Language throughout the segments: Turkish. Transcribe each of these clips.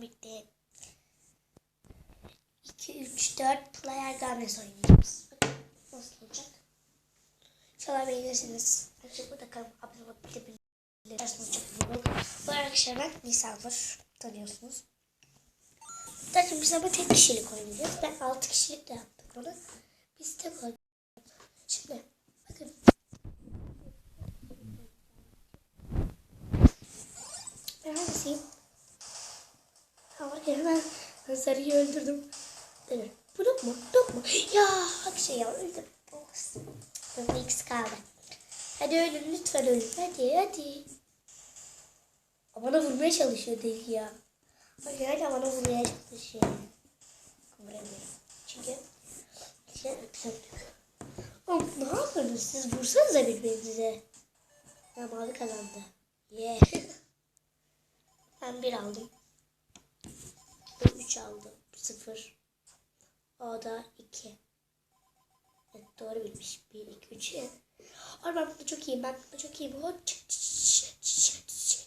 birlikte 2, 3, 4 player games oynayacağız. Nasıl olacak. İnşallah beğenirsiniz. Arkadaşlar burada kanal abone olup bilebilirsiniz. Çok iyi. Bu arkadaşlar ben Nisanur. Tanıyorsunuz. Zaten biz ama tek kişilik oynayacağız. Ben 6 kişilik de yaptık onu. Biz tek oynayacağız. Şimdi bakın. Ben hangisiyim? Ama hemen Sarı'yı öldürdüm. Evet. Bu yok mu? Yok mu? Ya bak şey ya öldüm. Burada ikisi kaldı. Hadi ölün lütfen ölün. Hadi hadi. Bana vurmaya çalışıyor deli ya. Bak hala bana vurmaya çalışıyor. Vuramıyorum. Çünkü şey söndük. Oğlum ne yapıyorsunuz siz? Vursanıza birbirinize. Ya mavi kazandı. Yeah. ben bir aldım. 3 aldım. 0. O da 2. Evet doğru bilmiş. 1, 2, 3. Ay ben bunda çok iyiyim. Ben bunda çok iyiyim. Hop çık çık çık çık çık.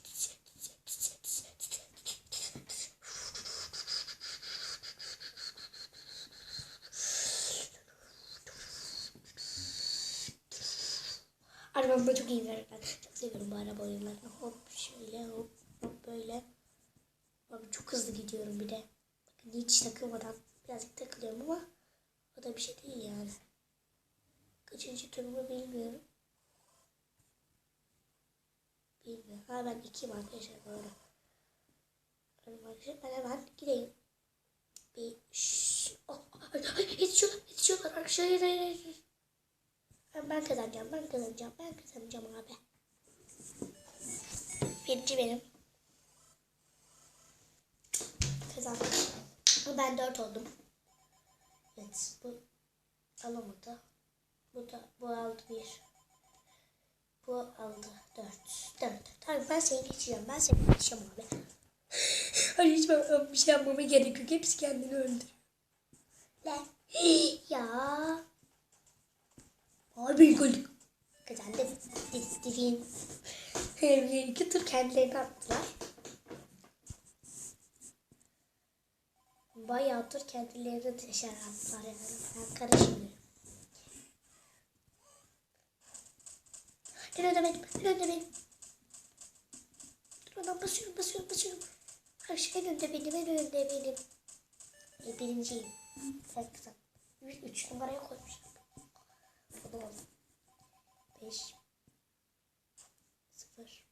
Arabam çok iyi verir ben. Çok seviyorum bu araba oyunlarını. Hop şöyle hop hop böyle. Abi çok hızlı gidiyorum bir de. Hiç takılmadan birazcık takılıyorum ama o da bir şey değil yani. Kaçıncı turumu bilmiyorum. Bilmiyorum. Ha ben ikiyim arkadaşlar doğru. Benim arkadaşlar ben hemen gideyim. Bir şşş. Oh, ay, ay, yetişiyorlar yetişiyorlar arkadaşlar. Hayır, hayır, hayır. Ben, ben kazanacağım ben kazanacağım ben kazanacağım abi. Birinci benim. Kazandım. Ben dört oldum. Evet bu alamadı. Bu da bu aldı bir. Bu aldı dört. Dört. Tamam ben seni geçeceğim. Ben seni geçeceğim abi. Hayır hiç ben bir şey yapmama gerek yok. Hepsi kendini öldürüyor. Lan. ya. Abi ilk öldük. Kazandım. Dizdirin. Bir iki tur kendilerini attılar. Bayağı tur kendilerini dışarı attılar yani. Ben karışmıyorum. Benim. En önde benim. Dur oradan basıyorum basıyorum basıyorum. Her şey en önde benim. En önde benim. E, birinciyim. Sen kızım. Üç, üç numaraya koymuşum. O da oldu. Beş. Sıfır.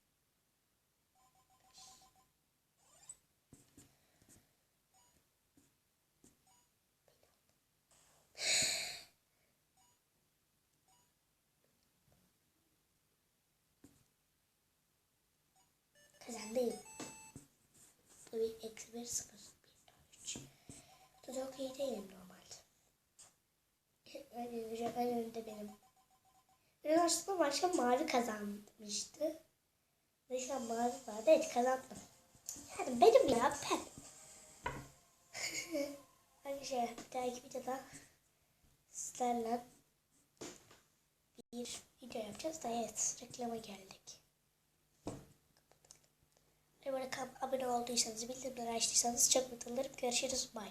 Kazandım. Tabii eksi bir sıfır. Bir, üç. Bu da çok iyi değilim normalde. En önce, en önde benim. Ben aslında başka mavi kazanmıştı. An mavi vardı. Evet kazandım. Yani benim ya ben. Hangi şey bir dahaki videoda sizlerle bir video yapacağız da evet reklama geldik. Ve böyle abone olduysanız bildirimleri açtıysanız çok mutlu olurum. Görüşürüz. Bye.